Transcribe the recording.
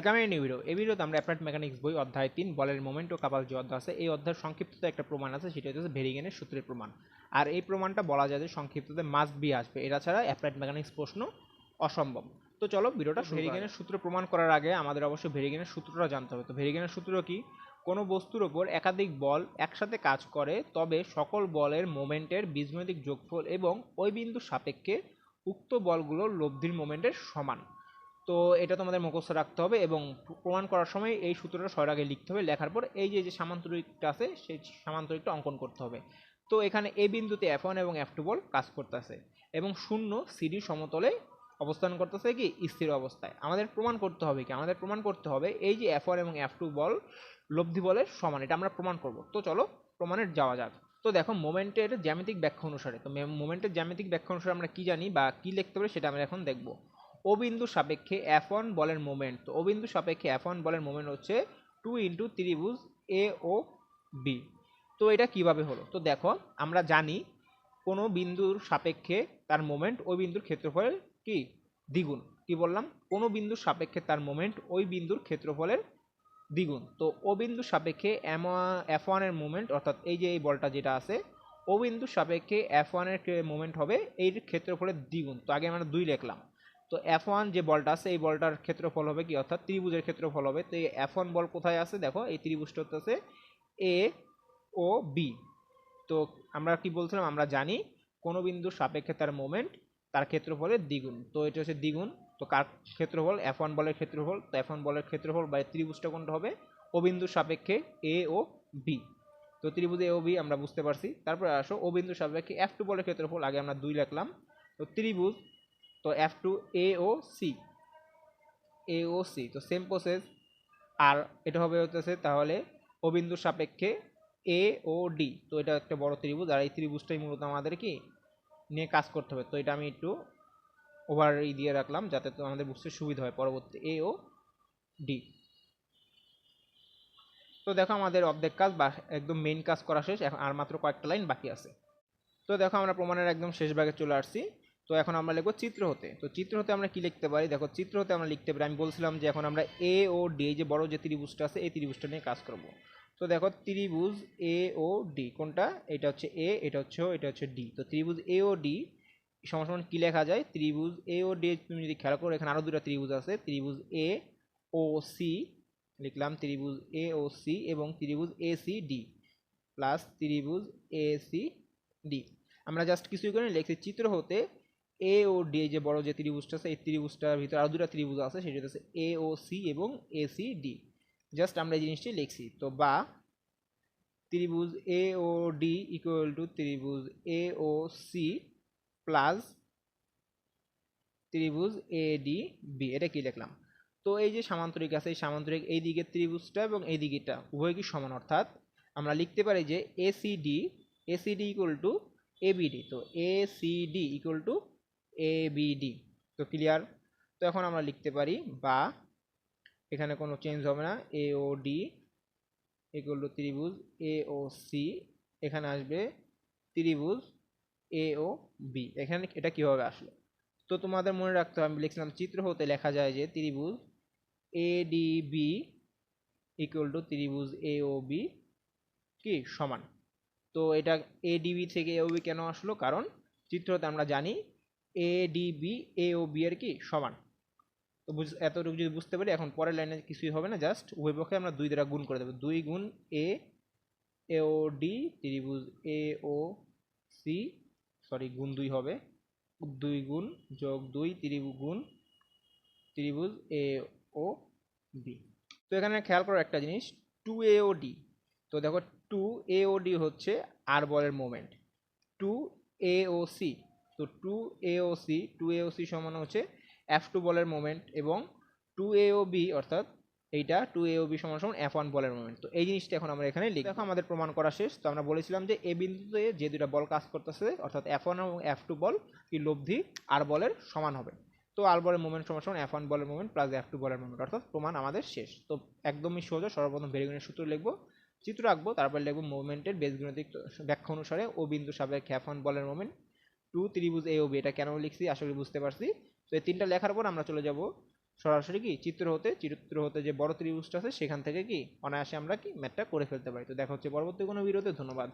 Welcome a new video এই ভিডিওতে আমরা অ্যাপ্লাইড মেকানিক্স বই অধ্যায় তিন বলের মোমেন্ট ও কাপাল যে অধ্যায় আছে এই অধ্যায়ের সংক্ষিপ্ততে একটা প্রমাণ আছে সেটা হচ্ছে ভেরিগেনের সূত্রের প্রমাণ। আর এই প্রমাণটা বলা যায় যে সংক্ষিপ্ততে মাস্ট বি আসবে। এটা ছাড়া অ্যাপ্লাইড মেকানিক্স প্রশ্ন অসম্ভব। তো চলো ভিডিওটা ভেরিগেনের সূত্র প্রমাণ করার আগে আমাদের অবশ্যই ভেরিগেনের সূত্রটা জানতে হবে। তো ভেরিগেনের সূত্র কি? কোনো বস্তুর ওপর একাধিক বল একসাথে কাজ করে তবে সকল বলের মোমেন্টের বীজগণিতিক যোগফল এবং ওই বিন্দু সাপেক্ষে উক্ত বলগুলোর লব্ধির মোমেন্টের সমান। তো এটা তোমাদের মুখস্থ রাখতে হবে এবং প্রমাণ করার সময় এই সূত্রটা সবার আগে লিখতে হবে। লেখার পর এই যে যে সামান্তরিকটা আছে, সেই সামান্তরিকটা অঙ্কন করতে হবে। তো এখানে এই বিন্দুতে এফ ওয়ান এবং এফ টু বল কাজ করতেছে এবং শূন্য সিডি সমতলে অবস্থান করতেছে কি? স্থির অবস্থায়। আমাদের প্রমাণ করতে হবে কি? আমাদের প্রমাণ করতে হবে এই যে এফ ওয়ান এবং এফ টু বল লব্ধি বলের সমান, এটা আমরা প্রমাণ করব। তো চলো প্রমাণের যাওয়া যাক। তো দেখো মোমেন্টের জ্যামিতিক ব্যাখ্যা অনুসারে, তো মোমেন্টের জ্যামিতিক ব্যাখ্যা অনুসারে আমরা কি জানি বা কি লিখতে পারি সেটা আমরা এখন দেখব। ও বিন্দু সাপেক্ষে এফ ওয়ান বলের মোমেন্ট তো ও বিন্দু সাপেক্ষে এফ ওয়ান বলের মোমেন্ট হচ্ছে টু ইন্টু ত্রিভুজ এ ও বি তো এটা কীভাবে হলো? তো দেখো, আমরা জানি কোনো বিন্দুর সাপেক্ষে তার মোমেন্ট ওই বিন্দুর ক্ষেত্রফলের কি? দ্বিগুণ। কি বললাম? কোনো বিন্দুর সাপেক্ষে তার মোমেন্ট ওই বিন্দুর ক্ষেত্রফলের দ্বিগুণ। তো ও বিন্দুর সাপেক্ষে এম এফ ওয়ানের মোমেন্ট অর্থাৎ এই যে এই বলটা যেটা আছে ও বিন্দুর সাপেক্ষে এফ ওয়ানের মোমেন্ট হবে এই ক্ষেত্রফলের দ্বিগুণ। তো আগে আমরা দুই লিখলাম। তো এফ ওয়ান যে বলটা আছে, এই বলটার ক্ষেত্রফল হবে কি? অর্থাৎ ত্রিভুজের ক্ষেত্রফল হবে। তো এই এফ ওয়ান বল কোথায় আছে? দেখো, এই ত্রিভুজটা হচ্ছে এ ও বি তো আমরা কি বলছিলাম? আমরা জানি কোনো বিন্দুর সাপেক্ষে তার মোমেন্ট তার ক্ষেত্রফলের দ্বিগুণ। তো এটা হচ্ছে দ্বিগুণ। তো কার ক্ষেত্রফল? এফ ওয়ান বলের ক্ষেত্রফল। তো এফ ওয়ান বলের ক্ষেত্রফল বা ত্রিভুজটা কোনটা হবে? ও বিন্দুর সাপেক্ষে এ ও বি তো ত্রিভুজ এ ও বি আমরা বুঝতে পারছি। তারপরে আসো, ও বিন্দুর সাপেক্ষে এফ টু বলের ক্ষেত্রফল। আগে আমরা দুই লিখলাম। তো ত্রিভুজ তো F two A O C A O C তো সেম প্রসেস আর এটা হবে হতেছে তাহলে ও বিন্দুর সাপেক্ষে এ ও ডি তো এটা একটা বড় ত্রিভুজ, আর এই ত্রিভুজটাই মূলত আমাদের কি নিয়ে কাজ করতে হবে। তো এটা আমি একটু ওভার ই দিয়ে রাখলাম যাতে তো আমাদের বুঝতে সুবিধা হয় পরবর্তী এ ও ডি তো দেখো আমাদের অর্ধেক কাজ বা একদম মেইন কাজ করা শেষ এখন আর মাত্র কয়েকটা লাইন বাকি আছে। তো দেখো আমরা প্রমাণের একদম শেষ ভাগে চলে আসছি। তো এখন আমরা লিখব চিত্র হতে। তো চিত্র হতে আমরা কি লিখতে পারি? দেখো, চিত্র হতে আমরা লিখতে পারি। আমি বলছিলাম যে এখন আমরা এ ও ডি যে বড় যে ত্রিভুজটা আছে, এই ত্রিভুজটা নিয়ে কাজ করব। তো দেখো, ত্রিভুজ এ ও ডি কোনটা? এটা হচ্ছে এ এটা হচ্ছে এটা হচ্ছে ডি তো ত্রিভুজ এ ও ডি সমান কি লেখা যায়? ত্রিভুজ এ ও ডি তুমি যদি খেয়াল করো, এখানে আরও দুটো ত্রিভুজ আছে। ত্রিভুজ এ ও সি লিখলাম ত্রিভুজ এ ও সি এবং ত্রিভুজ এ সি ডি প্লাস ত্রিভুজ এ সি ডি আমরা জাস্ট কিছুই করে লিখছি চিত্র হতে এ ও ডি যে বড় যে ত্রিভুজটা আছে, এই ত্রিভুজটার ভিতরে আরও দুটো ত্রিভুজ আছে, সেটা হচ্ছে এ ও সি এবং এ সি ডি জাস্ট আমরা এই জিনিসটি লিখছি। তো বা, ত্রিভুজ A O D equal to ত্রিভুজ এ ও সি প্লাস ত্রিভুজ এ ডি বি এটা কি লিখলাম? তো এই যে সামান্তরিক আছে, এই সামান্তরিক এই দিকের ত্রিভুজটা এবং এই দিকেরটা, উভয় কি সমান অর্থাৎ আমরা লিখতে পারি যে A C D A C D equal to A BD তো A C D equal to A BD তো ক্লিয়ার তো এখন আমরা লিখতে পারি বা এখানে কোনো চেঞ্জ হবে না। এ ও ডি টু ত্রিভুজ এ ও সি এখানে আসবে ত্রিভুজ এ ও বি এখানে এটা কীভাবে আসলো? তো তোমাদের মনে রাখতে হবে, আমি লিখছিলাম, চিত্র হতে লেখা যায় যে ত্রিভুজ A D B equal to ত্রিভুজ এ ও বি কি? সমান। তো এটা এ ডিবি থেকে এ ও বি কেন আসলো? কারণ চিত্রতে আমরা জানি A D B A O B এর কি সমান? তো বুঝ, এতটুকু যদি বুঝতে পারি, এখন পরের লাইনে কিছুই হবে না জাস্ট উভয় পক্ষে আমরা দুই দ্বারা গুণ করে দেবো। দুই গুণ এ এ ও ডি ত্রিভুজ এ ও সি সরি গুণ দুই হবে। দুই গুণ যোগ দুই ত্রিভুজ গুণ ত্রিভুজ এ ও বি তো এখানে খেয়াল করো একটা জিনিস টু এ ও ডি তো দেখো টু এ ও ডি হচ্ছে আর বলের moment two A O C তো two A O C two A O C সমান হচ্ছে এফ টু বলের মোমেন্ট এবং টু এ ও বি অর্থাৎ এইটা টু এ বি সমান সমান এফ ওয়ান বলের মোমেন্ট তো এই জিনিসটা এখন আমরা এখানে লিখি দেখো আমাদের প্রমাণ করা শেষ। তো আমরা বলেছিলাম যে এ বিন্দুতে যে দুটা বল কাজ করতেছে, অর্থাৎ এফ ওয়ান এবং এফ টু বল, কি লব্ধি আর বলের সমান হবে। তো আর বলের মোমেন্ট সমান সমান এফ ওয়ান বলের মোমেন্ট প্লাস এফ টু বলের মোমেন্ট অর্থাৎ প্রমাণ আমাদের শেষ। তো একদমই সোজা সর্বপ্রথম ভেরিগুণের সূত্র লিখব, চিত্র আঁকবো, তারপর লিখব মোমেন্টের বেসগণিতিক ব্যাখ্যা অনুসারে ও বিন্দু সাপেক্ষে এফ ওয়ান বলের মোমেন্ট টু ত্রিভুজ এ ও বি এটা কেন লিখছি? আসলে বুঝতে পারছি। তো এই তিনটা লেখার পর আমরা চলে যাব সরাসরি কি? চিত্র হতে চিত্র হতে যে বড় ত্রিভুজটা আছে, সেখান থেকে কি? অনায়াসে আমরা কি ম্যাথটা করে ফেলতে পারি। তো দেখা হচ্ছে পরবর্তী কোনো ভিডিওতে ধন্যবাদ।